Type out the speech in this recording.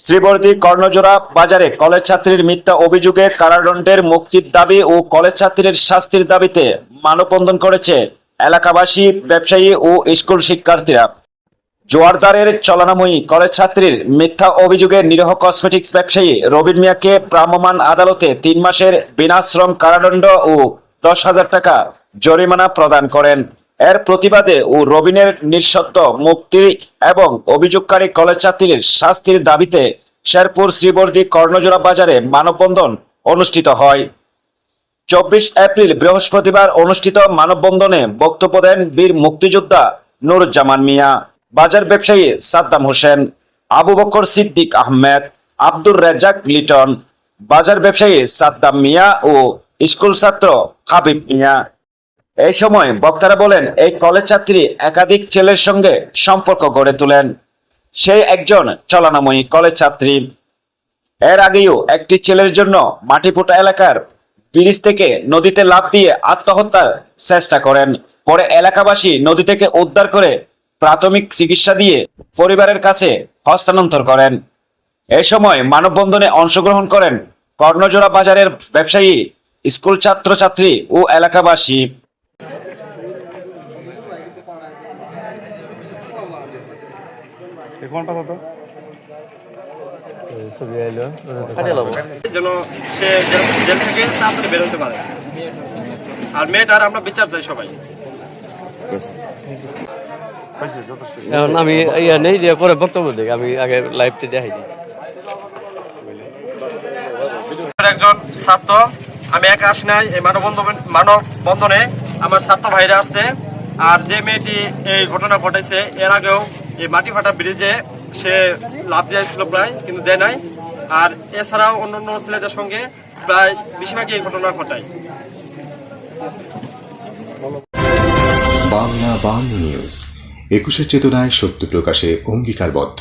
শ্রীবর্দী কর্ণজোড়া বাজারে কলেজ ছাত্রীর মিথ্যা অভিযোগে কারাদণ্ডের মুক্তির দাবি ও কলেজ ছাত্রীর শাস্তির দাবিতে মানববন্ধন করেছে এলাকাবাসী, ব্যবসায়ী ও স্কুল শিক্ষার্থীরা। জোয়ারদারের চলনাময়ী কলেজ ছাত্রীর মিথ্যা অভিযোগে নিরহ কসমেটিক্স ব্যবসায়ী রবিন মিয়াকে ভ্রাম্যমাণ আদালতে তিন মাসের বিনাশ্রম কারাদণ্ড ও দশ হাজার টাকা জরিমানা প্রদান করেন। এর প্রতিবাদে ও রবিনের নিঃশর্ত মুক্তি এবং অভিযোগকারী কলেজ ছাত্রীর শাস্তির দাবিতে শেরপুর শ্রীবর্দী কর্ণজোড়া বাজারে মানববন্ধন অনুষ্ঠিত হয়। চব্বিশ এপ্রিল বৃহস্পতিবার অনুষ্ঠিত মানববন্ধনে বক্তব্য দেন বীর মুক্তিযোদ্ধা নুরুজ্জামান মিয়া, বাজার ব্যবসায়ী সাদ্দাম হোসেন, আবু বকর সিদ্দিক আহমেদ, আব্দুর রেজাক লিটন, বাজার ব্যবসায়ী সাদ্দাম মিয়া ও স্কুল ছাত্র হাবিব মিয়া। এই সময় বক্তারা বলেন, এই কলেজ ছাত্রী একাধিক ছেলের সঙ্গে সম্পর্ক গড়ে তোলেন। সেই একজন চলনাময়ী কলেজ ছাত্রী। এর আগেও একটি ছেলের জন্য মাটিপুটা এলাকার ব্রিজ থেকে নদীতে লাফ দিয়ে আত্মহত্যার চেষ্টা করেন। পরে এলাকাবাসী নদী থেকে উদ্ধার করে প্রাথমিক চিকিৎসা দিয়ে পরিবারের কাছে হস্তান্তর করেন। এ সময় মানববন্ধনে অংশগ্রহণ করেন কর্ণজোড়া বাজারের ব্যবসায়ী, স্কুল ছাত্রছাত্রী ও এলাকাবাসী। এই কত ছবি আইলো। যেন সে জেল- জেল থেকে তাড়াতাড়ি বেরোতে পারে। আর মেয়েটার আমরা বিচার চাই সবাই। এখন আমি ইয়া নেই যে পরে বক্তব্য দিই। আমি আগে লাইভটা দেখাই দিই। একজন ছাত্র আমি একা আসি নাই এই মানব মানব বন্ধনে আমার ছাত্র ভাইরা আসছে আর যে মেয়েটি এই ঘটনা ঘটাইছে, এর আগেও এই মাটি ফাটা ব্রিজে সে লাভ দিয়েছিল প্রায়, কিন্তু দেয় নাই। আর এছাড়াও অন্য অন্য ছেলেদের সঙ্গে প্রায় বেশিরভাগই এই ঘটনা ঘটায়। বাংলা বাংলা নিউজ। একুশের চেতনায় সত্য প্রকাশে অঙ্গীকারবদ্ধ।